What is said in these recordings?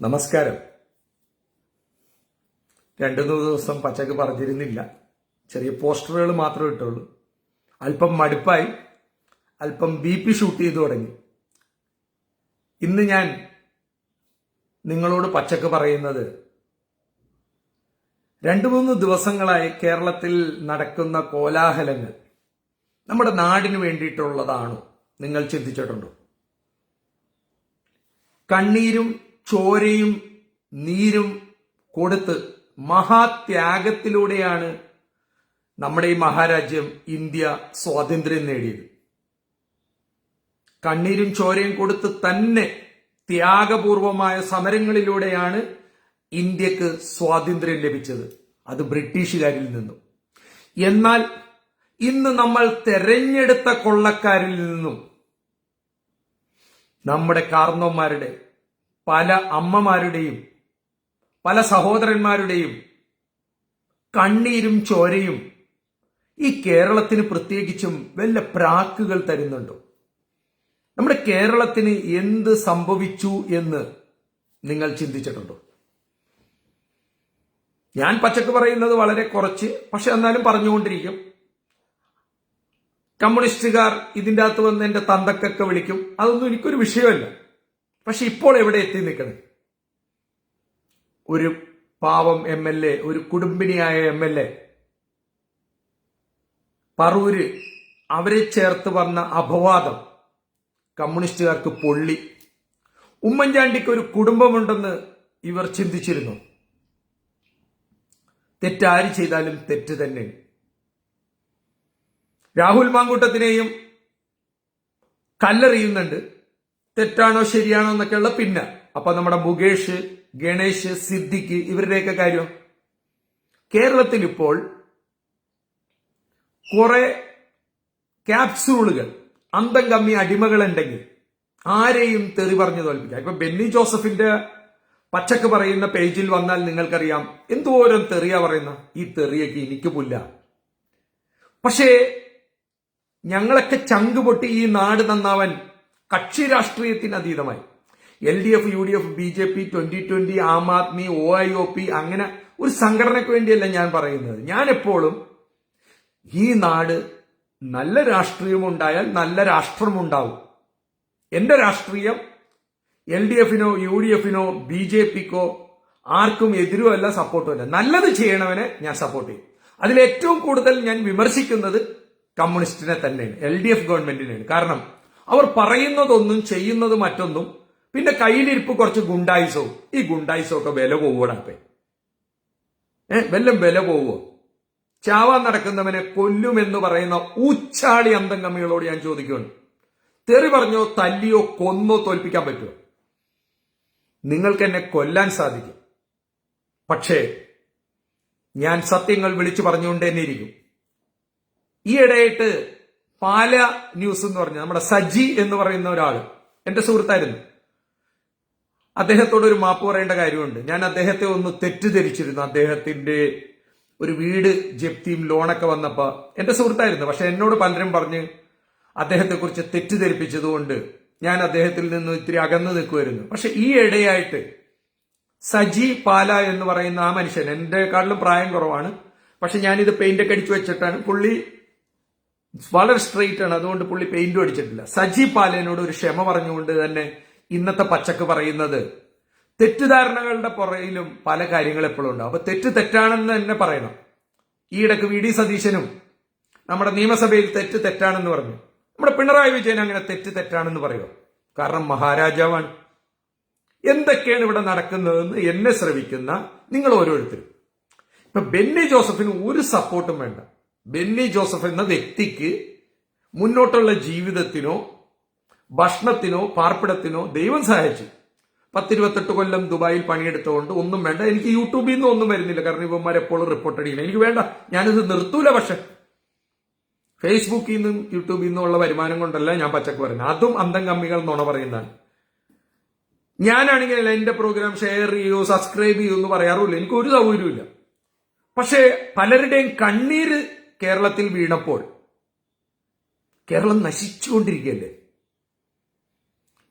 നമസ്കാരം. രണ്ടു മൂന്ന് ദിവസം പച്ചക്ക് പറഞ്ഞിരുന്നില്ല. ചെറിയ പോസ്റ്ററുകൾ മാത്രമേ ഇട്ടുള്ളൂ. അല്പം മടുപ്പായി. അല്പം ബി പി ഷൂട്ട് ചെയ്തു തുടങ്ങി. ഇന്ന് ഞാൻ നിങ്ങളോട് പച്ചക്ക് പറയുന്നത് രണ്ടു മൂന്ന് ദിവസങ്ങളായി കേരളത്തിൽ നടക്കുന്ന കോലാഹലങ്ങൾ നമ്മുടെ നാടിന് വേണ്ടിയിട്ടുള്ളതാണോ നിങ്ങൾ ചിന്തിച്ചിട്ടുണ്ടോ? കണ്ണീരും ചോരയും നീരും കൊടുത്ത് മഹാത്യാഗത്തിലൂടെയാണ് നമ്മുടെ ഈ മഹാരാജ്യം ഇന്ത്യ സ്വാതന്ത്ര്യം നേടിയത്. കണ്ണീരും ചോരയും കൊടുത്ത് തന്നെ ത്യാഗപൂർവമായ സമരങ്ങളിലൂടെയാണ് ഇന്ത്യയ്ക്ക് സ്വാതന്ത്ര്യം ലഭിച്ചത്. അത് ബ്രിട്ടീഷുകാരിൽ നിന്നും. എന്നാൽ ഇന്ന് നമ്മൾ തെരഞ്ഞെടുത്ത കൊള്ളക്കാരിൽ നിന്നും നമ്മുടെ കാർന്നോന്മാരുടെ പല അമ്മമാരുടെയും പല സഹോദരന്മാരുടെയും കണ്ണീരും ചോരയും ഈ കേരളത്തിന് പ്രത്യേകിച്ചും വല്ല പ്രാക്കുകൾ തരുന്നുണ്ടോ? നമ്മുടെ കേരളത്തിന് എന്ത് സംഭവിച്ചു എന്ന് നിങ്ങൾ ചിന്തിച്ചിട്ടുണ്ടോ? ഞാൻ പച്ചക്ക് പറയുന്നത് വളരെ കുറച്ച് പക്ഷെ എന്നാലും പറഞ്ഞുകൊണ്ടിരിക്കും. കമ്മ്യൂണിസ്റ്റുകാർ ഇതിന്റെ അകത്ത് വന്ന് എന്റെ തന്തക്കൊക്കെ വിളിക്കും. അതൊന്നും എനിക്കൊരു വിഷയമല്ല. പക്ഷെ ഇപ്പോൾ എവിടെ എത്തി നിൽക്കണേ? ഒരു പാവം എം എൽ എ ഒരു കുടുംബിനിയായ എം എൽ എ. പറൂര് അവരെ ചേർത്ത് വന്ന അപവാദം കമ്മ്യൂണിസ്റ്റുകാർക്ക് പൊള്ളി. ഉമ്മൻചാണ്ടിക്ക് ഒരു കുടുംബമുണ്ടെന്ന് ഇവർ ചിന്തിച്ചിരുന്നു. തെറ്റാര് ചെയ്താലും തെറ്റ് തന്നെ. രാഹുൽ മാങ്കൂട്ടത്തിനെയും കല്ലെറിയുന്നുണ്ട്. തെറ്റാണോ ശരിയാണോ എന്നൊക്കെയുള്ള പിന്നെ. അപ്പൊ നമ്മുടെ മുകേഷ് ഗണേഷ് സിദ്ധിക്ക് ഇവരുടെയൊക്കെ കാര്യം. കേരളത്തിൽ ഇപ്പോൾ കുറെ ക്യാപ്സൂളുകൾ അന്തം കമ്മി അടിമകളുണ്ടെങ്കിൽ ആരെയും തെറി പറഞ്ഞു തോൽപ്പിക്കാം. ഇപ്പൊ ബെന്നി ജോസഫിന്റെ പച്ചക്ക് പറയുന്ന പേജിൽ വന്നാൽ നിങ്ങൾക്കറിയാം. എന്തോരം തെറിയാ പറയുന്ന. ഈ തെറിയൊക്കെ എനിക്ക് പുല്ല. പക്ഷേ ഞങ്ങളൊക്കെ ചങ്ക് പൊട്ടി ഈ നാട് നന്നാവാൻ കക്ഷി രാഷ്ട്രീയത്തിന് അതീതമായി. L D F U D F B J P twenty twenty Aam Aadmi O I O P അങ്ങനെ ഒരു സംഘടനയ്ക്ക് വേണ്ടിയല്ല ഞാൻ പറയുന്നത്. ഞാൻ എപ്പോഴും ഈ നാട് നല്ല രാഷ്ട്രീയമുണ്ടായാൽ നല്ല രാഷ്ട്രമുണ്ടാവും. എന്റെ രാഷ്ട്രീയം എൽ ഡി എഫിനോ യു ഡി എഫിനോ ബി ജെ പിക്കോ ആർക്കും എതിരുമല്ല സപ്പോർട്ടുമല്ല. നല്ലത് ചെയ്യണവനെ ഞാൻ സപ്പോർട്ട് ചെയ്യും. അതിൽ ഏറ്റവും കൂടുതൽ ഞാൻ വിമർശിക്കുന്നത് കമ്മ്യൂണിസ്റ്റിനെ തന്നെയാണ് എൽ ഡി എഫ് ഗവൺമെന്റിനെയാണ്. കാരണം അവർ പറയുന്നതൊന്നും ചെയ്യുന്നത് മറ്റൊന്നും പിന്നെ കയ്യിലിരിപ്പ് കുറച്ച് ഗുണ്ടായിസവും. ഈ ഗുണ്ടായിസവും ഒക്കെ വില പോവൂടാപ്പേ ഏ വല്ലം വില പോവോ ചാവാൻ നടക്കുന്നവനെ കൊല്ലുമെന്ന് പറയുന്ന ഉച്ചാളി അന്തം കമ്മികളോട് ഞാൻ ചോദിക്കുകയാണ് തെറി പറഞ്ഞോ തല്ലിയോ കൊന്നോ തോൽപ്പിക്കാൻ പറ്റുമോ നിങ്ങൾക്ക് എന്നെ കൊല്ലാൻ സാധിക്കും. പക്ഷേ ഞാൻ സത്യങ്ങൾ വിളിച്ചു പറഞ്ഞുകൊണ്ട് തന്നെ ഇരിക്കും ഈയിടെയായിട്ട് പാല ന്യൂസ് എന്ന് പറഞ്ഞ നമ്മുടെ സജി എന്ന് പറയുന്ന ഒരാൾ. എന്റെ സുഹൃത്തായിരുന്നു. അദ്ദേഹത്തോട് ഒരു മാപ്പ് പറയേണ്ട കാര്യമുണ്ട്. ഞാൻ അദ്ദേഹത്തെ ഒന്ന് തെറ്റിദ്ധരിച്ചിരുന്നു. അദ്ദേഹത്തിന്റെ ഒരു വീട് ജപ്തിയും ലോണൊക്കെ വന്നപ്പോ എന്റെ സുഹൃത്തായിരുന്നു. പക്ഷെ എന്നോട് പലരും പറഞ്ഞ് അദ്ദേഹത്തെക്കുറിച്ച് തെറ്റിദ്ധരിപ്പിച്ചതുകൊണ്ട് ഞാൻ അദ്ദേഹത്തിൽ നിന്ന് ഇത്തിരി അകന്നു നിൽക്കുമായിരുന്നു പക്ഷെ ഈ ഇടയായിട്ട് സജി പാല എന്ന് പറയുന്ന ആ മനുഷ്യൻ എന്റെക്കാളിലും പ്രായം കുറവാണ്. പക്ഷെ ഞാനിത് പെയിന്റ് അടിച്ചു വെച്ചിട്ടാണ് പുള്ളി വളരെ സ്ട്രെയിറ്റ് ആണ്. അതുകൊണ്ട് പുള്ളി പെയിന്റും അടിച്ചിട്ടില്ല. സജി പാലേനോട് ഒരു ക്ഷമ പറഞ്ഞുകൊണ്ട് തന്നെ ഇന്നത്തെ പച്ചക്ക് പറയുന്നത് തെറ്റിദ്ധാരണകളുടെ പുറയിലും പല കാര്യങ്ങൾ എപ്പോഴും ഉണ്ടാവും. അപ്പൊ തെറ്റ് തെറ്റാണെന്ന് തന്നെ പറയണം. ഈയിടക്ക് വി ഡി സതീശനും നമ്മുടെ നിയമസഭയിൽ തെറ്റ് തെറ്റാണെന്ന് പറഞ്ഞു. നമ്മുടെ പിണറായി വിജയൻ അങ്ങനെ തെറ്റ് തെറ്റാണെന്ന് പറയുമോ കാരണം മഹാരാജാവാണ്. എന്തൊക്കെയാണ് ഇവിടെ നടക്കുന്നതെന്ന് എന്നെ ശ്രവിക്കുന്ന നിങ്ങൾ ഓരോരുത്തരും. ഇപ്പൊ ബെന്നി ജോസഫിന് ഒരു സപ്പോർട്ടും വേണ്ട. ബെന്നി ജോസഫ് എന്ന വ്യക്തിക്ക് മുന്നോട്ടുള്ള ജീവിതത്തിനോ ഭക്ഷണത്തിനോ പാർപ്പിടത്തിനോ ദൈവം സഹായിച്ചു. പത്തിരുപത്തെട്ട് കൊല്ലം ദുബായിൽ പണിയെടുത്തുകൊണ്ട് ഒന്നും വേണ്ട. എനിക്ക് യൂട്യൂബിൽ നിന്ന് ഒന്നും വരുന്നില്ല. കാരണം ഇവന്മാർ എപ്പോഴും റിപ്പോർട്ട് അടിക്കണം. എനിക്ക് വേണ്ട. ഞാനിത് നിർത്തൂല പക്ഷെ. ഫേസ്ബുക്കിൽ നിന്നും യൂട്യൂബിൽ നിന്നും ഉള്ള വരുമാനം കൊണ്ടല്ല ഞാൻ പച്ചക്ക് പറയുന്നത്. അതും അന്തം കമ്മികൾ നുണ പറയുന്നതാണ്. ഞാനാണെങ്കിൽ എന്റെ പ്രോഗ്രാം ഷെയർ ചെയ്യൂ സബ്സ്ക്രൈബ് ചെയ്യൂ എന്ന് പറയാറുമില്ല. എനിക്ക് ഒരു സൗകര്യമില്ല പക്ഷേ പലരുടെയും കണ്ണീര് കേരളത്തിൽ വീണപ്പോൾ കേരളം നശിച്ചുകൊണ്ടിരിക്കുകയല്ലേ?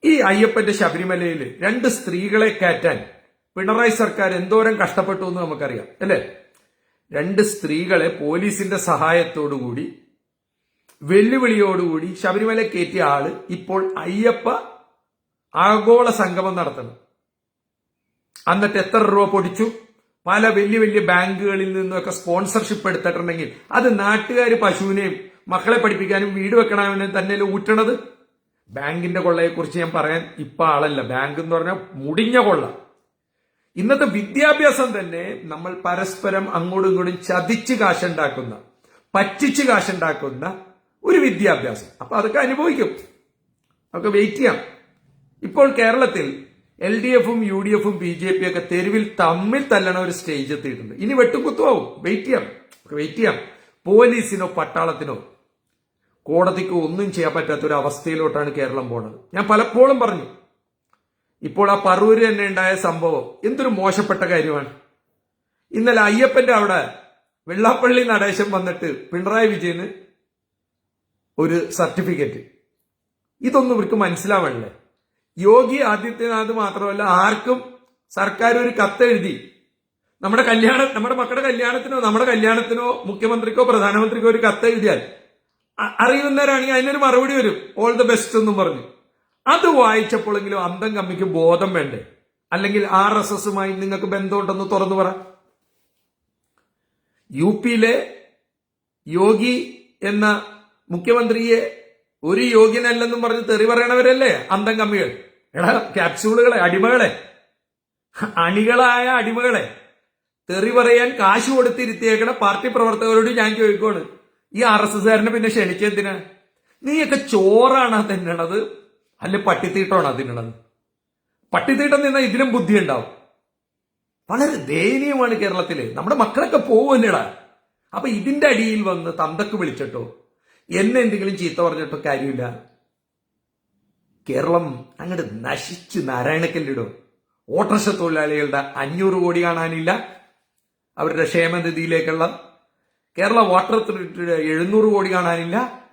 ഈ അയ്യപ്പന്റെ ശബരിമലയിൽ രണ്ട് സ്ത്രീകളെ കയറ്റാൻ പിണറായി സർക്കാർ എന്തോരം കഷ്ടപ്പെട്ടു എന്ന് നമുക്കറിയാം അല്ലേ? രണ്ട് സ്ത്രീകളെ പോലീസിന്റെ സഹായത്തോടുകൂടി വെല്ലുവിളിയോടുകൂടി ശബരിമല കയറ്റിയ ആൾ ഇപ്പോൾ അയ്യപ്പ ആഗോള സംഗമം നടത്തണം. എന്നിട്ട് എത്ര രൂപ പൊടിച്ചു? പല വലിയ വലിയ ബാങ്കുകളിൽ നിന്നൊക്കെ സ്പോൺസർഷിപ്പ് എടുത്തിട്ടുണ്ടെങ്കിൽ അത് നാട്ടുകാർ പശുവിനെയും മക്കളെ പഠിപ്പിക്കാനും വീട് വെക്കണമെന്ന് തന്നെ ഊറ്റണത്? ബാങ്കിന്റെ കൊള്ളയെക്കുറിച്ച് ഞാൻ പറയാൻ ഇപ്പൊ ആളല്ല. ബാങ്ക് എന്ന് പറഞ്ഞാൽ മുടിഞ്ഞ കൊള്ള. ഇന്നത്തെ വിദ്യാഭ്യാസം തന്നെ നമ്മൾ പരസ്പരം അങ്ങോട്ടും ഇങ്ങോട്ടും ചതിച്ച് കാശുണ്ടാക്കുന്ന പറ്റിച്ച് കാശുണ്ടാക്കുന്ന ഒരു വിദ്യാഭ്യാസം. അപ്പൊ അതൊക്കെ അനുഭവിക്കും. അതൊക്കെ വെയിറ്റ് ചെയ്യാം. ഇപ്പോൾ കേരളത്തിൽ എൽ ഡി എഫും യു ഡി എഫും ബി ജെ പി ഒക്കെ തെരുവിൽ തമ്മിൽ തല്ലണ ഒരു സ്റ്റേജ് എത്തിയിട്ടുണ്ട്. ഇനി വെട്ടുകുത്തുമാവും വെയിറ്റ് ചെയ്യാം. വെയിറ്റ് ചെയ്യാം. പോലീസിനോ പട്ടാളത്തിനോ കോടതിക്കോ ഒന്നും ചെയ്യാൻ പറ്റാത്ത ഒരു അവസ്ഥയിലോട്ടാണ് കേരളം പോണത്. ഞാൻ പലപ്പോഴും പറഞ്ഞു ഇപ്പോൾ ആ പറൂര് തന്നെ ഉണ്ടായ സംഭവം എന്തൊരു മോശപ്പെട്ട കാര്യമാണ്. ഇന്നലെ അയ്യപ്പന്റെ അവിടെ വെള്ളാപ്പള്ളി നടേശം വന്നിട്ട് പിണറായി വിജയന് ഒരു സർട്ടിഫിക്കറ്റ് ഇതൊന്നും ഇവർക്ക് മനസ്സിലാവണല്ലേ. യോഗി ആദിത്യനാഥ് മാത്രമല്ല ആർക്കും സർക്കാർ ഒരു കത്തെഴുതി. നമ്മുടെ കല്യാണ നമ്മുടെ മക്കളുടെ കല്യാണത്തിനോ നമ്മുടെ കല്യാണത്തിനോ മുഖ്യമന്ത്രിക്കോ പ്രധാനമന്ത്രിക്കോ ഒരു കത്ത് എഴുതിയാൽ അറിയുന്നവരാണെങ്കിൽ അതിനൊരു മറുപടി വരും. ഓൾ ദ ബെസ്റ്റ് എന്നും പറഞ്ഞു. അത് വായിച്ചപ്പോഴെങ്കിലും അന്തം കമ്മിക്ക് ബോധം വേണ്ടേ? അല്ലെങ്കിൽ ആർ എസ് എസുമായി നിങ്ങൾക്ക് ബന്ധമുണ്ടെന്ന് തുറന്നു പറ. യു പിയിലെ യോഗി എന്ന മുഖ്യമന്ത്രിയെ ഒരു യോഗ്യനല്ലെന്നും പറഞ്ഞ് തെറി പറയണവരല്ലേ അന്തം കമ്മികൾ? എടാ ക്യാപ്സ്യൂളുകളെ അടിമകളെ. അണികളായ അടിമകളെ. തെറി പറയാൻ കാശ് കൊടുത്തിരുത്തിയേക്കണ പാർട്ടി പ്രവർത്തകരോട് ഞാൻ ചോദിക്കുവാണ്. ഈ ആർ എസ് എസ്കാരനെ പിന്നെ ക്ഷണിച്ചെന്തിനാ നീയൊക്കെ ചോറാണ് തിന്നണത്. അല്ല പട്ടിത്തീട്ടമാണോ തിന്നണത്. പട്ടിത്തീട്ടം നിന്നാൽ ഇതിലും ബുദ്ധി ഉണ്ടാവും വളരെ ദയനീയമാണ് കേരളത്തിൽ. നമ്മുടെ മക്കളൊക്കെ പോവല്ലടാ അപ്പൊ ഇതിന്റെ അടിയിൽ വന്ന് തന്തക്ക് വിളിച്ചിട്ടോ? എന്നെ എന്തെങ്കിലും ചീത്ത പറഞ്ഞിട്ടോ? കാര്യമില്ല. കേരളം അങ്ങോട്ട് നശിച്ച് നാരായണക്കല്ലിടും. ഓട്ടർഷ തൊഴിലാളികളുടെ അഞ്ഞൂറ് കോടി കാണാനില്ല. അവരുടെ ക്ഷേമനിധിയിലേക്കുള്ള കേരള വാട്ടർ അതോറിറ്റിയുടെ എഴുന്നൂറ് കോടി കാണാനില്ല.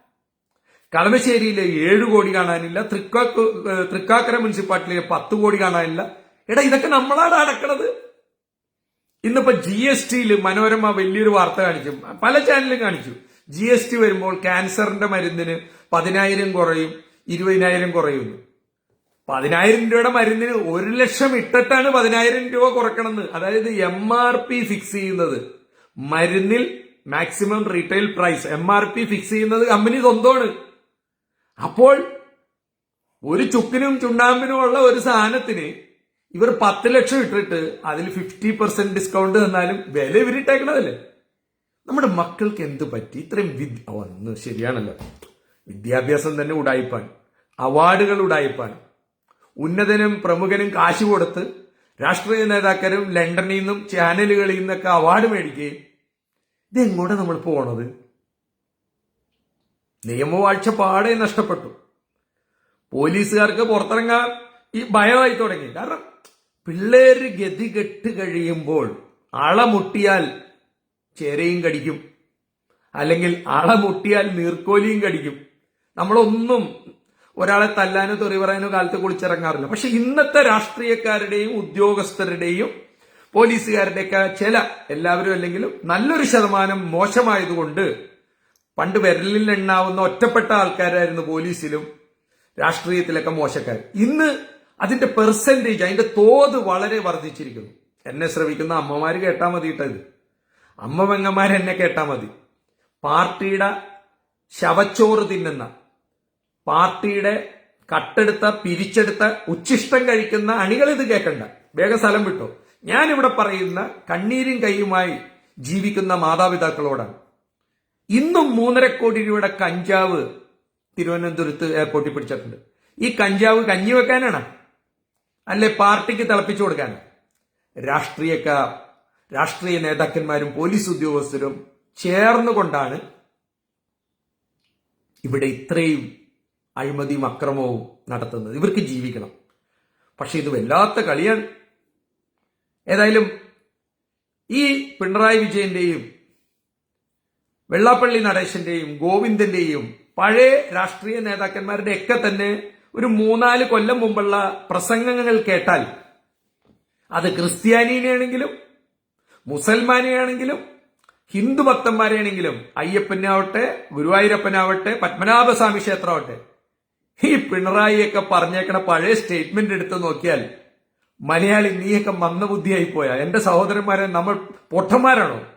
കളമശ്ശേരിയിലെ ഏഴ് കോടി കാണാനില്ല. തൃക്കാക്ക് തൃക്കാക്കര മുനിസിപ്പാലിറ്റിയിലെ പത്ത് കോടി കാണാനില്ല. എടാ ഇതൊക്കെ നമ്മളാണ് അടക്കണത്. ഇന്നിപ്പോ ജി എസ് ടിയിൽ മനോരമ വലിയൊരു വാർത്ത കാണിച്ചു. പല ചാനലും കാണിച്ചു. ജി എസ് ടി വരുമ്പോൾ ക്യാൻസറിന്റെ മരുന്നിന് പതിനായിരം കുറയും. ഇരുപതിനായിരം കുറയുന്നു. പതിനായിരം രൂപയുടെ മരുന്നിന് ഒരു ലക്ഷം ഇട്ടിട്ടാണ് പതിനായിരം രൂപ കുറക്കണമെന്ന്. അതായത് എം ആർ പി ഫിക്സ് ചെയ്യുന്നത്. മരുന്നിൽ maximum retail price M R P fix ചെയ്യുന്നത് കമ്പനി സ്വന്തമാണ്. അപ്പോൾ ഒരു ചുക്കിനും ചുണ്ടാമ്പിനും ഉള്ള ഒരു സാധനത്തിന് ഇവർ പത്ത് ലക്ഷം ഇട്ടിട്ട് അതിൽ ഫിഫ്റ്റി പെർസെന്റ് ഡിസ്കൗണ്ട് തന്നാലും വില ഇവരിട്ടേക്കണതല്ലേ? നമ്മുടെ മക്കൾക്ക് എന്ത് പറ്റി? ഇത്രയും വിദ്യ ഒന്ന് ശരിയാണല്ലോ. വിദ്യാഭ്യാസം തന്നെ ഉടായിപ്പാണ് അവാർഡുകൾ ഉടായിപ്പാണ് ഉന്നതനും പ്രമുഖനും കാശ് കൊടുത്ത് രാഷ്ട്രീയ നേതാക്കളും ലണ്ടനിൽ നിന്നും ചാനലുകളിൽ നിന്നൊക്കെ അവാർഡ് മേടിക്കുകയും ഇതെങ്ങോട്ടാണ് നമ്മൾ പോണത്? നിയമവാഴ്ച പാടെ നഷ്ടപ്പെട്ടു. പോലീസുകാർക്ക് പുറത്തിറങ്ങാൻ ഈ ഭയമായി തുടങ്ങി. കാരണം പിള്ളേര് ഗതി കെട്ട് കഴിയുമ്പോൾ അളമുട്ടിയാൽ ചേരയും കടിക്കും. അല്ലെങ്കിൽ അളമുട്ടിയാൽ നീർക്കോലിയും കടിക്കും. നമ്മളൊന്നും ഒരാളെ തല്ലാനോ തെറി പറയാനോ കാലത്ത് കുളിച്ചിറങ്ങാറില്ല. പക്ഷെ ഇന്നത്തെ രാഷ്ട്രീയക്കാരുടെയും ഉദ്യോഗസ്ഥരുടെയും പോലീസുകാരുടെയൊക്കെ ചില എല്ലാവരും അല്ലെങ്കിലും നല്ലൊരു ശതമാനം മോശമായതുകൊണ്ട് പണ്ട് വിരലിൽ എണ്ണാവുന്ന ഒറ്റപ്പെട്ട ആൾക്കാരായിരുന്നു പോലീസിലും രാഷ്ട്രീയത്തിലൊക്കെ മോശക്കാർ. ഇന്ന് അതിന്റെ പെർസെന്റേജ് അതിന്റെ തോത് വളരെ വർദ്ധിച്ചിരിക്കുന്നു. എന്നെ ശ്രമിക്കുന്ന അമ്മമാർ കേട്ടാൽ മതി കേട്ടത് അമ്മ പെങ്ങന്മാർ എന്നെ കേട്ടാ മതി. പാർട്ടിയുടെ ശവച്ചോറ് തിന്നുന്ന പാർട്ടിയുടെ കട്ടെടുത്ത പിരിച്ചെടുത്ത ഉച്ചിഷ്ടം കഴിക്കുന്ന അണികൾ ഇത് കേൾക്കണ്ട. വേഗം സ്ഥലം വിട്ടു. ഞാനിവിടെ പറയുന്ന കണ്ണീരും കൈയുമായി ജീവിക്കുന്ന മാതാപിതാക്കളോടാണ്. ഇന്നും മൂന്നര കോടി രൂപയുടെ കഞ്ചാവ് തിരുവനന്തപുരത്ത് എയർപോർട്ടിൽ പിടിച്ചിട്ടുണ്ട്. ഈ കഞ്ചാവ് കഞ്ഞി വെക്കാനാണ്? അല്ലെ പാർട്ടിക്ക് തിളപ്പിച്ചു കൊടുക്കാനാണ് രാഷ്ട്രീയക്കാർ രാഷ്ട്രീയ നേതാക്കന്മാരും പോലീസ് ഉദ്യോഗസ്ഥരും ചേർന്നുകൊണ്ടാണ് ഇവിടെ ഇത്രയും അഴിമതിയും അക്രമവും നടത്തുന്നത്. ഇവർക്ക് ജീവിക്കണം. പക്ഷെ ഇത് വല്ലാത്ത കളിയാണ്. ഏതായാലും ഈ പിണറായി വിജയന്റെയും വെള്ളാപ്പള്ളി നടേശന്റെയും ഗോവിന്ദന്റെയും പഴയ രാഷ്ട്രീയ നേതാക്കന്മാരുടെ ഒക്കെ തന്നെ ഒരു മൂന്നാൽ കൊല്ലം മുമ്പുള്ള പ്രസംഗങ്ങൾ കേട്ടാൽ അത് ക്രിസ്ത്യാനിനെയാണെങ്കിലും മുസൽമാനെയാണെങ്കിലും ഹിന്ദു ഭക്തന്മാരെയാണെങ്കിലും അയ്യപ്പനാവട്ടെ ഗുരുവായൂരപ്പനാവട്ടെ പത്മനാഭസ്വാമി ക്ഷേത്രമാവട്ടെ ഈ പിണറായിയൊക്കെ പറഞ്ഞേക്കണ പഴയ സ്റ്റേറ്റ്മെന്റ് എടുത്തു നോക്കിയാൽ മലയാളി നീയൊക്കെ മന്ദബുദ്ധിയായി പോയാ. എന്റെ സഹോദരന്മാരെ നമ്മൾ പൊട്ടന്മാരാണോ?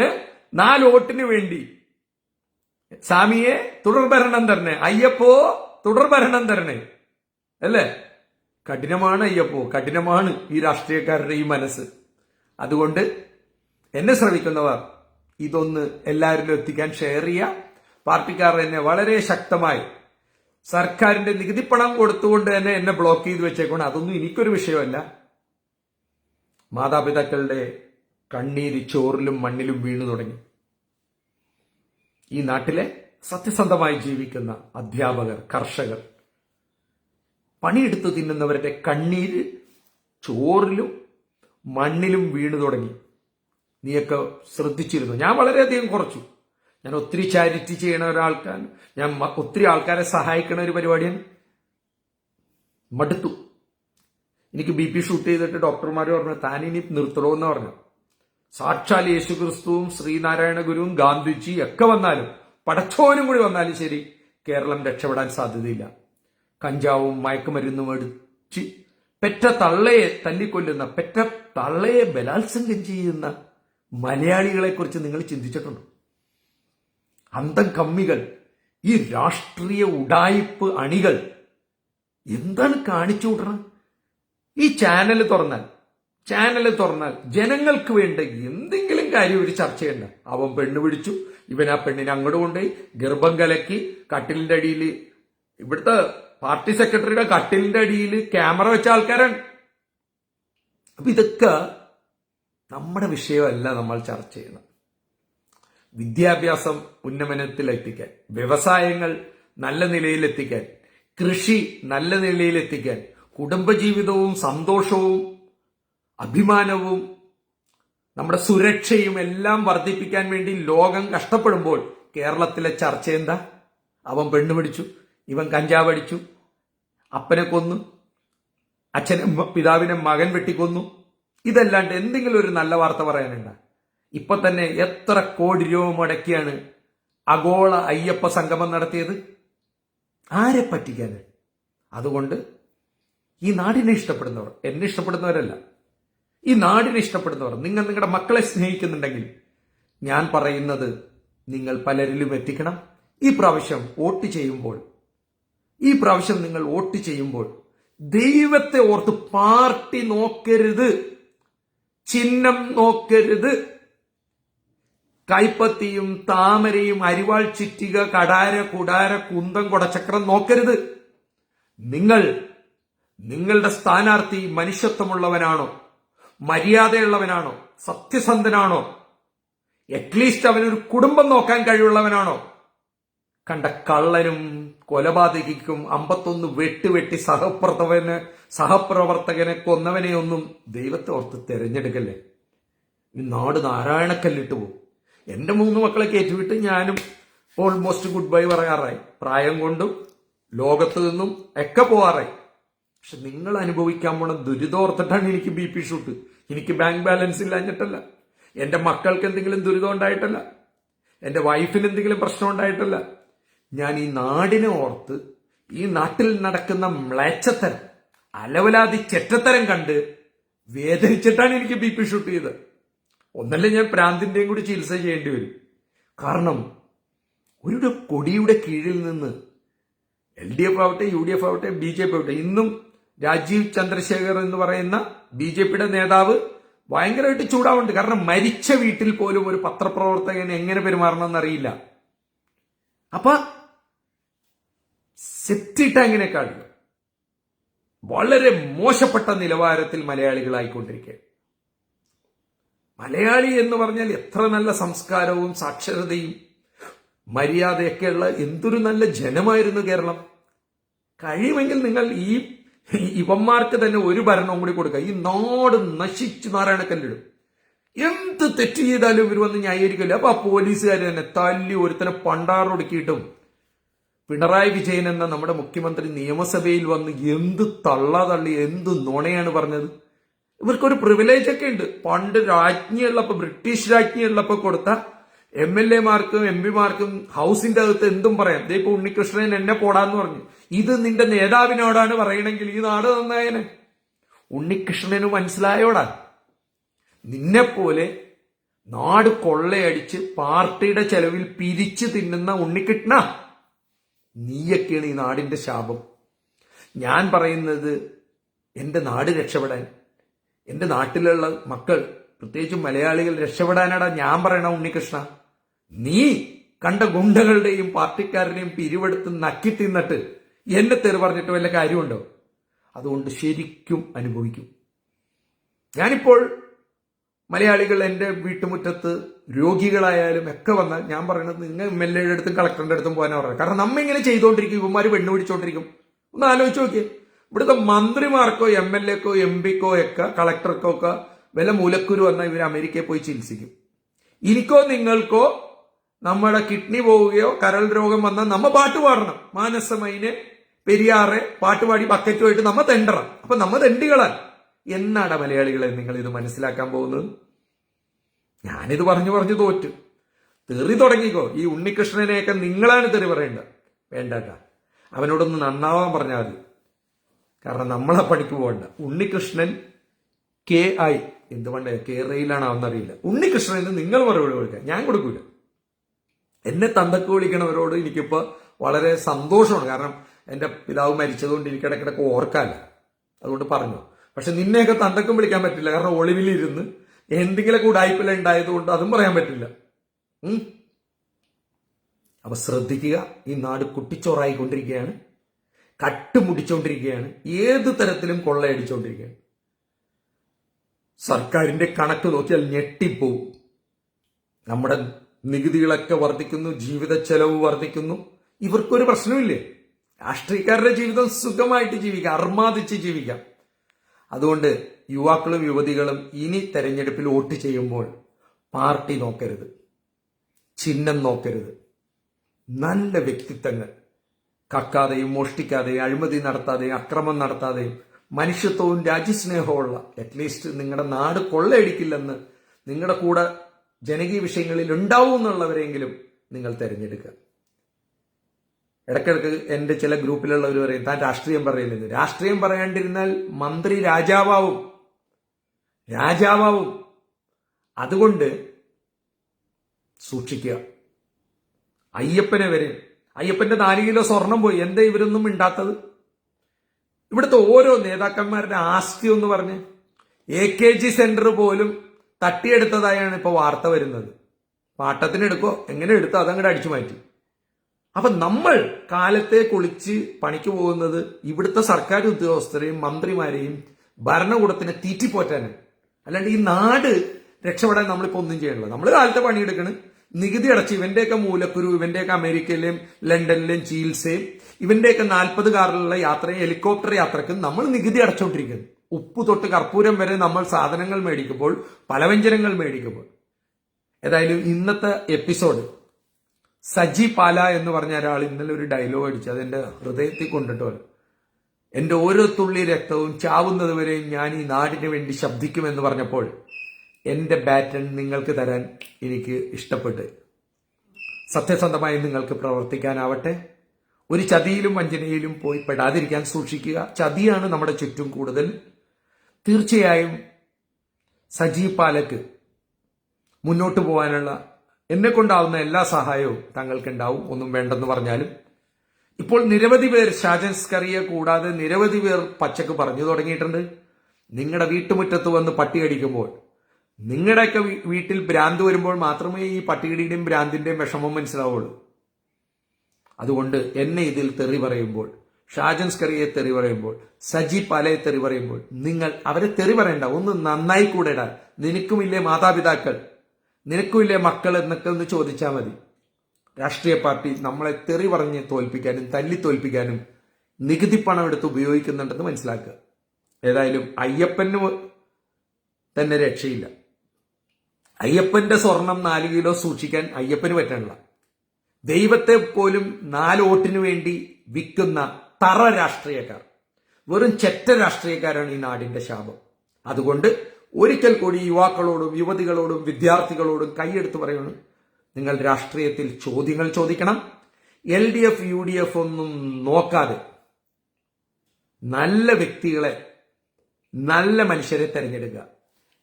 ഏ? നാല് വോട്ടിന് വേണ്ടി. സ്വാമിയെ തുടർഭരണം തരണേ. അയ്യപ്പോ തുടർഭരണം തരണേ. അല്ലേ? കഠിനമാണ് അയ്യപ്പോ. കഠിനമാണ് ഈ രാഷ്ട്രീയക്കാരുടെ ഈ മനസ്സ്. അതുകൊണ്ട് എന്നെ ശ്രമിക്കുന്നവർ ഇതൊന്ന് എല്ലാവരിലും എത്തിക്കാൻ ഷെയർ ചെയ്യുക. പാർട്ടിക്കാർ എന്നെ വളരെ ശക്തമായി സർക്കാരിന്റെ നികുതി പണം കൊടുത്തുകൊണ്ട് തന്നെ എന്നെ ബ്ലോക്ക് ചെയ്ത് വെച്ചേക്കണം അതൊന്നും എനിക്കൊരു വിഷയമല്ല. മാതാപിതാക്കളുടെ കണ്ണീര് ചോറിലും മണ്ണിലും വീണു തുടങ്ങി. ഈ നാട്ടിലെ സത്യസന്ധമായി ജീവിക്കുന്ന അധ്യാപകർ കർഷകർ പണിയെടുത്ത് തിന്നുന്നവരുടെ കണ്ണീര് ചോറിലും മണ്ണിലും വീണു തുടങ്ങി. നീയൊക്കെ ശ്രദ്ധിച്ചിരുന്നു? ഞാൻ വളരെയധികം കുറച്ചു. ഞാൻ ഒത്തിരി ചാരിറ്റി ചെയ്യണ ഒരാൾക്കാർ ഞാൻ ഒത്തിരി ആൾക്കാരെ സഹായിക്കണ ഒരു പരിപാടിയാണ്. മടുത്തു. എനിക്ക് ബി പി ഷൂട്ട് ചെയ്തിട്ട് ഡോക്ടർമാർ പറഞ്ഞു താൻ ഇനി നിർത്തണോ എന്ന് പറഞ്ഞു. സാക്ഷാൽ യേശു ക്രിസ്തുവും ശ്രീനാരായണ ഗുരുവും ഗാന്ധിജി ഒക്കെ വന്നാലും പടച്ചോനും കൂടി വന്നാലും ശരി കേരളം രക്ഷപ്പെടാൻ സാധ്യതയില്ല. കഞ്ചാവും മയക്കുമരുന്നും അടിച്ച് പെറ്റ തള്ളയെ തല്ലിക്കൊല്ലുന്ന പെറ്റ തള്ളയെ ബലാത്സംഗം ചെയ്യുന്ന മലയാളികളെ കുറിച്ച് നിങ്ങൾ ചിന്തിച്ചിട്ടുണ്ടോ? അന്തം കമ്മികൾ ഈ രാഷ്ട്രീയ ഉടായിപ്പ് അണികൾ. എന്താണ് കാണിച്ചു വിടണം ഈ ചാനൽ തുറന്നാൽ ചാനൽ തുറന്നാൽ ജനങ്ങൾക്ക് വേണ്ട എന്തെങ്കിലും കാര്യം ഒരു ചർച്ച ചെയ്യണ്ട. അവൻ പെണ്ണ് പിടിച്ചു ഇവൻ ആ പെണ്ണിനെ അങ്ങോട്ട് കൊണ്ടുപോയി ഗർഭം കലക്കി കട്ടിലിന്റെ അടിയിൽ ഇവിടുത്തെ പാർട്ടി സെക്രട്ടറിയുടെ കട്ടിലിന്റെ അടിയിൽ ക്യാമറ വെച്ച ആൾക്കാരാണ്. അപ്പൊ ഇതൊക്കെ നമ്മുടെ വിഷയമല്ല നമ്മൾ ചർച്ച ചെയ്യണം വിദ്യാഭ്യാസം ഉന്നമനത്തിലെത്തിക്കാൻ വ്യവസായങ്ങൾ നല്ല നിലയിലെത്തിക്കാൻ കൃഷി നല്ല നിലയിലെത്തിക്കാൻ കുടുംബജീവിതവും സന്തോഷവും അഭിമാനവും നമ്മുടെ സുരക്ഷയും എല്ലാം വർദ്ധിപ്പിക്കാൻ വേണ്ടി ലോകം കഷ്ടപ്പെടുമ്പോൾ കേരളത്തിലെ ചർച്ച എന്താ? അവൻ പെണ്ണു പിടിച്ചു ഇവൻ കഞ്ചാവ് അടിച്ചു അപ്പനെ കൊന്നു അച്ഛനെ പിതാവിനെ മകൻ വെട്ടിക്കൊന്നു. ഇതല്ലാണ്ട് എന്തെങ്കിലും ഒരു നല്ല വാർത്ത പറയാനുണ്ട? ഇപ്പൊ തന്നെ എത്ര കോടി രൂപ മുടക്കിയാണ് അഗോള അയ്യപ്പ സംഗമം നടത്തിയത്? ആരെ പറ്റിക്കാന്? അതുകൊണ്ട് ഈ നാടിനെ ഇഷ്ടപ്പെടുന്നവർ എന്നെ ഇഷ്ടപ്പെടുന്നവരല്ല. ഈ നാടിനെ ഇഷ്ടപ്പെടുന്നവർ നിങ്ങൾ നിങ്ങളുടെ മക്കളെ സ്നേഹിക്കുന്നുണ്ടെങ്കിൽ ഞാൻ പറയുന്നത് നിങ്ങൾ പലരിലും എത്തിക്കണം. ഈ പ്രാവശ്യം വോട്ട് ചെയ്യുമ്പോൾ ഈ പ്രാവശ്യം നിങ്ങൾ വോട്ട് ചെയ്യുമ്പോൾ ദൈവത്തെ ഓർത്ത് പാർട്ടി നോക്കരുത് ചിഹ്നം നോക്കരുത്. കൈപ്പത്തിയും താമരയും അരിവാൾ ചിറ്റിക കടാര കുടാര കുന്തം കൊടച്ചക്രം നോക്കരുത്. നിങ്ങൾ നിങ്ങളുടെ സ്ഥാനാർത്ഥി മനുഷ്യത്വമുള്ളവനാണോ? മര്യാദയുള്ളവനാണോ? സത്യസന്ധനാണോ? അറ്റ്ലീസ്റ്റ് അവനൊരു കുടുംബം നോക്കാൻ കഴിവുള്ളവനാണോ? കണ്ട കള്ളനും കൊലപാതകിക്കും അമ്പത്തൊന്ന് വെട്ടുവെട്ടി സഹപ്രവർത്തകന് സഹപ്രവർത്തകനെ കൊന്നവനെയൊന്നും ദൈവത്തെ ഓർത്ത് തെരഞ്ഞെടുക്കല്ലേ നാട് നാരായണക്കല്ലിട്ട് പോകും. എന്റെ മൂന്ന് മക്കളെ കയറ്റിവിട്ട് ഞാനും ഓൾമോസ്റ്റ് ഗുഡ് ബൈ പറയാറായി. പ്രായം കൊണ്ടും ലോകത്ത് നിന്നും ഒക്കെ പോവാറായി. പക്ഷെ നിങ്ങൾ അനുഭവിക്കാൻ പോണ ദുരിതോർത്തിട്ടാണ് എനിക്ക് ബി പി ഷൂട്ട് എനിക്ക് ബാങ്ക് ബാലൻസ് ഇല്ലാഞ്ഞിട്ടല്ല. എന്റെ മക്കൾക്ക് എന്തെങ്കിലും ദുരിതം ഉണ്ടായിട്ടല്ല. എന്റെ വൈഫിന് എന്തെങ്കിലും പ്രശ്നം ഉണ്ടായിട്ടല്ല. ഞാൻ ഈ നാടിനെ ഓർത്ത് ഈ നാട്ടിൽ നടക്കുന്ന മ്ലേച്ഛത്തരം അലവലാതി ചെറ്റത്തരം കണ്ട് വേദനിച്ചിട്ടാണ് എനിക്ക് ബി പി ഷൂട്ട് ചെയ്തത്. ഒന്നല്ല ഞാൻ പ്രാന്തിന്റെയും കൂടി ചികിത്സ ചെയ്യേണ്ടി വരും? കാരണം ഒരു കൊടിയുടെ കീഴിൽ നിന്ന് എൽ ഡി എഫ് ആവട്ടെ യു ഡി എഫ് ആവട്ടെ ബി ജെ പി ആവട്ടെ ഇന്നും രാജീവ് ചന്ദ്രശേഖർ എന്ന് പറയുന്ന ബി ജെ പിയുടെ നേതാവ് ഭയങ്കരമായിട്ട് ചൂടാവുന്നുണ്ട്. കാരണം മരിച്ച വീട്ടിൽ പോലും ഒരു പത്രപ്രവർത്തകൻ എങ്ങനെ പെരുമാറണമെന്ന് അറിയില്ല സെറ്റിട്ട് അങ്ങനെ ടാങ്കിനേക്കാൾ വളരെ മോശപ്പെട്ട നിലവാരത്തിൽ മലയാളികളായിക്കൊണ്ടിരിക്കുക മലയാളി എന്ന് പറഞ്ഞാൽ എത്ര നല്ല സംസ്കാരവും സാക്ഷരതയും മര്യാദയൊക്കെയുള്ള എന്തൊരു നല്ല ജനമായിരുന്നു കേരളം. കഴിയുമെങ്കിൽ നിങ്ങൾ ഈ ഇവന്മാർക്ക് തന്നെ ഒരു ഭരണവും കൂടി കൊടുക്കുക ഈ നാട് നശിച്ച് നാരായണക്കല്ലിടും എന്ത് തെറ്റ് ചെയ്താലും ഇവർ വന്ന് ന്യായീകരിക്കില്ല. അപ്പൊ ആ പോലീസുകാർ തന്നെ തല്ലി ഒരുത്തനെ പണ്ടാറൊടുക്കിയിട്ടും പിണറായി വിജയൻ എന്ന നമ്മുടെ മുഖ്യമന്ത്രി നിയമസഭയിൽ വന്ന് എന്ത് തള്ള തള്ളി എന്ത് നുണയാണ് പറഞ്ഞത്? ഇവർക്കൊരു പ്രിവിലേജ് ഒക്കെ ഉണ്ട്. പണ്ട് രാജ്ഞിയുള്ളപ്പോ ബ്രിട്ടീഷ് രാജ്ഞിയുള്ളപ്പോ കൊടുത്ത എം എൽ എമാർക്കും എം പിമാർക്കും ഹൗസിന്റെ അകത്ത് എന്തും പറയാം. ദേ ഇപ്പൊ ഉണ്ണികൃഷ്ണൻ എന്നെ പോടാന്ന് പറഞ്ഞു. ഇത് നിന്റെ നേതാവിനോടാണ് പറയണമെങ്കിൽ ഈ നാട് നന്നായനെ. ഉണ്ണികൃഷ്ണന് മനസ്സിലായോടാ. നിന്നെപ്പോലെ നാട് കൊള്ളയടിച്ച് പാർട്ടിയുടെ ചെലവിൽ പിരിച്ചു തിന്നുന്ന ഉണ്ണിക്കിട്ടണ നീയൊക്കെയാണ് ഈ നാടിന്റെ ശാപം. ഞാൻ പറയുന്നത് എന്റെ നാട് രക്ഷപ്പെടാൻ. എന്റെ നാട്ടിലുള്ള മക്കൾ പ്രത്യേകിച്ചും മലയാളികൾ രക്ഷപ്പെടാനാടാ ഞാൻ പറയണ ഉണ്ണികൃഷ്ണ. നീ കണ്ട ഗുണ്ടകളുടെയും പാർട്ടിക്കാരുടെയും പിരിവെടുത്ത് നക്കി തിന്നിട്ട് എന്നെ തെറി പറഞ്ഞിട്ട് വല്ല കാര്യമുണ്ടോ? അതുകൊണ്ട് ശരിക്കും അനുഭവിക്കും. ഞാനിപ്പോൾ മലയാളികൾ എന്റെ വീട്ടുമുറ്റത്ത് രോഗികളായാലും ഒക്കെ വന്നാൽ ഞാൻ പറയുന്നത് നിങ്ങൾ എം എൽ എയുടെ അടുത്തും കളക്ടറിന്റെ അടുത്തും പോകാനാ പറയുന്നത് കാരണം നമ്മ ഇങ്ങനെ ചെയ്തുകൊണ്ടിരിക്കും ഇവന്മാർ പെണ്ണു പിടിച്ചോണ്ടിരിക്കും. ഒന്ന് ആലോചിച്ച് നോക്കിയേ. ഇവിടുത്തെ മന്ത്രിമാർക്കോ എം എൽ എക്കോ എം പിക്കോ ഒക്കെ കളക്ടർക്കോ ഒക്കെ വില മൂലക്കുരു വന്നാൽ ഇവർ അമേരിക്കയിൽ പോയി ചികിത്സിക്കും. എനിക്കോ നിങ്ങൾക്കോ നമ്മുടെ കിഡ്നി പോവുകയോ കരൾ രോഗം വന്നാൽ നമ്മ പാട്ട് പാടണം. മാനസമൈന് പെരിയാറെ പാട്ടുപാടി ബക്കറ്റുമായിട്ട് നമ്മ തെണ്ടണം. അപ്പൊ നമ്മ തെണ്ടികളാൽ എന്നാണ് മലയാളികളെ നിങ്ങൾ ഇത് മനസ്സിലാക്കാൻ പോകുന്നത്? ഞാനിത് പറഞ്ഞു പറഞ്ഞു തോറ്റു. തെറി തുടങ്ങിക്കോ. ഈ ഉണ്ണികൃഷ്ണനെയൊക്കെ നിങ്ങളാണ് തെറി പറയേണ്ടത്. വേണ്ടട്ടാ. അവനോടൊന്ന് നന്നാവാൻ പറഞ്ഞാൽ മതി. കാരണം നമ്മളെ പണിക്ക് പോകണ്ട. Unnikrishnan K I. എന്തുകൊണ്ട് പണ്ടേ? കെ റയിലാണ് അവന്നറിയില്ല ഉണ്ണികൃഷ്ണന് നിങ്ങൾ മറുപടി കൊടുക്കുക ഞാൻ കൊടുക്കൂല. എന്നെ തന്തക്ക് വിളിക്കണവരോട് എനിക്കിപ്പോ വളരെ സന്തോഷമാണ്. കാരണം എന്റെ പിതാവ് മരിച്ചതുകൊണ്ട് എനിക്ക് ഇടയ്ക്കിടയ്ക്ക് ഓർക്കാല്ല. അതുകൊണ്ട് പറഞ്ഞു. പക്ഷെ നിന്നെയൊക്കെ തന്തക്കും വിളിക്കാൻ പറ്റില്ല. കാരണം ഒളിവിലിരുന്ന് എന്തെങ്കിലും ഉടായ്പില ഉണ്ടായതുകൊണ്ട് അതും പറയാൻ പറ്റില്ല. അപ്പൊ ശ്രദ്ധിക്കുക. ഈ നാട് കുട്ടിച്ചോറായിക്കൊണ്ടിരിക്കുകയാണ്. കട്ടുമുടിച്ചോണ്ടിരിക്കുകയാണ് ഏത് തരത്തിലും കൊള്ളയടിച്ചോണ്ടിരിക്കുകയാണ്. സർക്കാരിന്റെ കണക്ക് നോക്കിയാൽ ഞെട്ടിപ്പോവും. നമ്മുടെ നികുതികളൊക്കെ വർദ്ധിക്കുന്നു ജീവിത ചെലവ് വർദ്ധിക്കുന്നു. ഇവർക്കൊരു പ്രശ്നമില്ലേ രാഷ്ട്രീയക്കാരുടെ ജീവിതം സുഖമായിട്ട് ജീവിക്കാം അർമാദിച്ച് ജീവിക്കാം. അതുകൊണ്ട് യുവാക്കളും യുവതികളും ഇനി തെരഞ്ഞെടുപ്പിൽ വോട്ട് ചെയ്യുമ്പോൾ പാർട്ടി നോക്കരുത് ചിഹ്നം നോക്കരുത്. നല്ല വ്യക്തിത്വങ്ങൾ കക്കാതെയും മോഷ്ടിക്കാതെയും അഴിമതി നടത്താതെയും അക്രമം നടത്താതെയും മനുഷ്യത്വവും രാജ്യസ്നേഹവുമുള്ള അറ്റ്ലീസ്റ്റ് നിങ്ങളുടെ നാട് കൊള്ളയടിക്കില്ലെന്ന് നിങ്ങളുടെ കൂടെ ജനകീയ വിഷയങ്ങളിൽ ഉണ്ടാവും എന്നുള്ളവരെങ്കിലും നിങ്ങൾ തിരഞ്ഞെടുക്കുക ഇടയ്ക്കിടയ്ക്ക് എന്റെ ചില ഗ്രൂപ്പിലുള്ളവർ പറയും താൻ രാഷ്ട്രീയം പറയുന്നത് രാഷ്ട്രീയം പറയാണ്ടിരുന്നാൽ മന്ത്രി രാജാവാവും. രാജാവാവും. അതുകൊണ്ട് സൂക്ഷിക്കുക. അയ്യപ്പനെ വരെ അയ്യപ്പന്റെ നാല് കിലോ സ്വർണം പോയി. എന്താ ഇവരൊന്നും ഇണ്ടാത്തത് ഇവിടുത്തെ ഓരോ നേതാക്കന്മാരുടെ ആസ്തി എന്ന് പറഞ്ഞ്. എ കെ ജി സെന്റർ പോലും തട്ടിയെടുത്തതായാണ് ഇപ്പോൾ വാർത്ത വരുന്നത്. പാട്ടത്തിനെടുക്കോ എങ്ങനെ എടുത്തോ? അതങ്ങോട്ട് അടിച്ചു മാറ്റി. അപ്പൊ നമ്മൾ കാലത്തെ കുളിച്ച് പണിക്ക് പോകുന്നത് ഇവിടുത്തെ സർക്കാർ ഉദ്യോഗസ്ഥരെയും മന്ത്രിമാരെയും ഭരണകൂടത്തിനെ തീറ്റിപ്പോറ്റാനാണ്. അല്ലാണ്ട് ഈ നാട് രക്ഷപ്പെടാൻ നമ്മളിപ്പോ ഒന്നും ചെയ്യണല്ലോ. നമ്മൾ കാലത്തെ പണിയെടുക്കണ്. നികുതി അടച്ച് ഇവന്റെയൊക്കെ മൂലക്കുരു ഇവന്റെയൊക്കെ അമേരിക്കയിലെയും ലണ്ടനിലെയും ചികിത്സയും ഇവന്റെയൊക്കെ നാൽപ്പത് കാറിലുള്ള യാത്രയും ഹെലികോപ്റ്റർ യാത്രക്കും നമ്മൾ നികുതി അടച്ചുകൊണ്ടിരിക്കുന്നു ഉപ്പ് തൊട്ട് കർപ്പൂരം വരെ നമ്മൾ സാധനങ്ങൾ മേടിക്കുമ്പോൾ പലവ്യഞ്ജനങ്ങൾ മേടിക്കുമ്പോൾ. ഏതായാലും ഇന്നത്തെ എപ്പിസോഡ് സജി പാല എന്ന് പറഞ്ഞ ഒരാൾ ഇന്നലെ ഒരു ഡയലോഗ് അടിച്ചു അതെന്റെ ഹൃദയത്തിൽ കൊണ്ടിട്ടോ എന്റെ ഓരോ തുള്ളി രക്തവും ചാവുന്നത് വരെയും ഞാൻ ഈ നാടിന് വേണ്ടി ശബ്ദിക്കുമെന്ന് പറഞ്ഞപ്പോൾ എന്റെ ബാറ്റൺ നിങ്ങൾക്ക് തരാൻ എനിക്ക് ഇഷ്ടപ്പെട്ട്. സത്യസന്ധമായി നിങ്ങൾക്ക് പ്രവർത്തിക്കാനാവട്ടെ. ഒരു ചതിയിലും വഞ്ചനയിലും പോയി പെടാതിരിക്കാൻ സൂക്ഷിക്കുക. ചതിയാണ് നമ്മുടെ ചുറ്റും കൂടുതൽ. തീർച്ചയായും സജീവ് പാലക്ക് മുന്നോട്ട് പോകാനുള്ള എന്നെ കൊണ്ടാവുന്ന എല്ലാ സഹായവും താങ്കൾക്ക് ഉണ്ടാവും ഒന്നും വേണ്ടെന്ന് പറഞ്ഞാലും. ഇപ്പോൾ നിരവധി പേർ ഷാജൻ സ്കറിയെ കൂടാതെ നിരവധി പേർ പച്ചക്ക് പറഞ്ഞു തുടങ്ങിയിട്ടുണ്ട്. നിങ്ങളുടെ വീട്ടുമുറ്റത്ത് വന്ന് പട്ടിയടിക്കുമ്പോൾ നിങ്ങളുടെയൊക്കെ വീട്ടിൽ ഭ്രാന്ത് വരുമ്പോൾ മാത്രമേ ഈ പട്ടികടിയുടെയും ഭ്രാന്തിന്റെയും വിഷമം മനസ്സിലാവുള്ളൂ. അതുകൊണ്ട് എന്നെ ഇതിൽ തെറി പറയുമ്പോൾ ഷാജൻ സ്കറിയെ തെറി പറയുമ്പോൾ സജി പാലയെ തെറി പറയുമ്പോൾ നിങ്ങൾ അവരെ തെറി പറയണ്ട. ഒന്ന് നന്നായി കൂടെടാ നിനക്കുമില്ലേ മാതാപിതാക്കൾ? നിനക്കുമില്ലേ മക്കൾ എന്നൊക്കെ ഒന്ന് ചോദിച്ചാൽ മതി. രാഷ്ട്രീയ പാർട്ടി നമ്മളെ തെറി പറഞ്ഞ് തോൽപ്പിക്കാനും തല്ലി തോൽപ്പിക്കാനും നികുതി പണം എടുത്ത് ഉപയോഗിക്കുന്നുണ്ടെന്ന് മനസ്സിലാക്കുക. ഏതായാലും അയ്യപ്പന് തന്നെ രക്ഷയില്ല. അയ്യപ്പന്റെ സ്വർണം നാല് കിലോ സൂക്ഷിക്കാൻ അയ്യപ്പന് പറ്റണില്ല ദൈവത്തെ പോലും നാല് വോട്ടിന് വേണ്ടി വിൽക്കുന്ന തറ രാഷ്ട്രീയക്കാർ. വെറും ചെറ്റ രാഷ്ട്രീയക്കാരാണ് ഈ നാടിന്റെ ശാപം. അതുകൊണ്ട് ഒരിക്കൽ കൂടി യുവാക്കളോടും യുവതികളോടും വിദ്യാർത്ഥികളോടും കൈയെടുത്ത് പറയണം. നിങ്ങൾ രാഷ്ട്രീയത്തിൽ ചോദ്യങ്ങൾ ചോദിക്കണം. L D F U D F ഒന്നും നോക്കാതെ നല്ല വ്യക്തികളെ നല്ല മനുഷ്യരെ തിരഞ്ഞെടുക്കുക.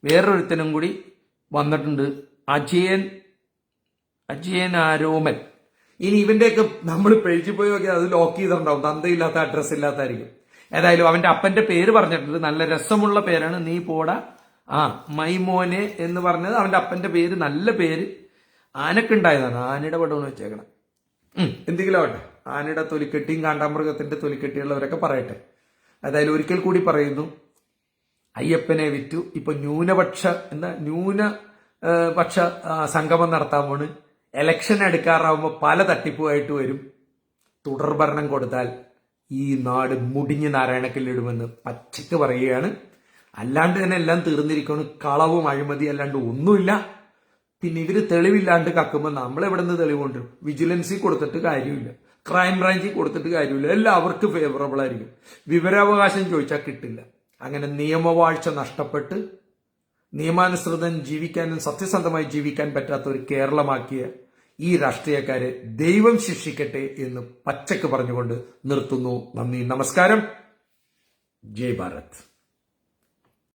വേറൊരുത്തനും കൂടി വന്നിട്ടുണ്ട്. അജയൻ അജയൻ ആരോമൻ. ഇനി ഇവന്റെയൊക്കെ നമ്മൾ പേജിൽ പോയി നോക്കിയാൽ അത് ലോക്ക് ചെയ്തിട്ടുണ്ടാവും. തന്തയില്ലാത്ത അഡ്രസ് ഇല്ലാത്തായിരിക്കും. ഏതായാലും അവന്റെ അപ്പന്റെ പേര് പറഞ്ഞിട്ടുണ്ട്. നല്ല രസമുള്ള പേരാണ്. നീ പോട. ആ മൈമോനെ എന്ന് പറഞ്ഞത് അവന്റെ അപ്പന്റെ പേര് നല്ല പേര്. ആനക്കുണ്ടായതാണ്. ആനയുടെ പടമാണ് വെച്ചേക്കണം. എന്തെങ്കിലും ആവട്ടെ. ആനയുടെ തൊലിക്കെട്ടിയും കാണ്ടാമൃഗത്തിന്റെ തൊലിക്കെട്ടിയുള്ളവരൊക്കെ പറയട്ടെ. അതായത് ഒരിക്കൽ കൂടി പറയുന്നു. അയ്യപ്പനെ വിറ്റു. ഇപ്പൊ ന്യൂനപക്ഷ എന്താ? ന്യൂനപക്ഷ പക്ഷ സംഗമം നടത്താൻ പോണ്. എലക്ഷൻ എടുക്കാറാവുമ്പോൾ പല തട്ടിപ്പുമായിട്ട് വരും. തുടർഭരണം കൊടുത്താൽ ഈ നാട് മുടിഞ്ഞ് നാരായണക്കല്ലിടുമെന്ന് പച്ചക്ക് പറയുകയാണ്. അല്ലാണ്ട് തന്നെ എല്ലാം തീർന്നിരിക്കുന്നു കളവും അഴിമതി അല്ലാണ്ട് ഒന്നുമില്ല. പിന്നെ ഇവർ തെളിവില്ലാണ്ട് കക്കുമ്പോൾ നമ്മൾ എവിടെ നിന്ന് തെളിവ് കൊണ്ടുവരും? വിജിലൻസിൽ കൊടുത്തിട്ട് കാര്യമില്ല. ക്രൈം ബ്രാഞ്ചിൽ കൊടുത്തിട്ട് കാര്യമില്ല. എല്ലാവർക്കും ഫേവറബിൾ ആയിരിക്കും. വിവരാവകാശം ചോദിച്ചാൽ കിട്ടില്ല. അങ്ങനെ നിയമവാഴ്ച നഷ്ടപ്പെട്ട് നിയമാനുസൃതം ജീവിക്കാനും സത്യസന്ധമായി ജീവിക്കാൻ പറ്റാത്ത ഒരു കേരളമാക്കിയ ഈ രാഷ്ട്രീയക്കാരെ ദൈവം ശിക്ഷിക്കട്ടെ എന്ന് പച്ചക്ക് പറഞ്ഞുകൊണ്ട് നിർത്തുന്നു. നന്ദി. നമസ്കാരം. ജയ് ഭാരത്.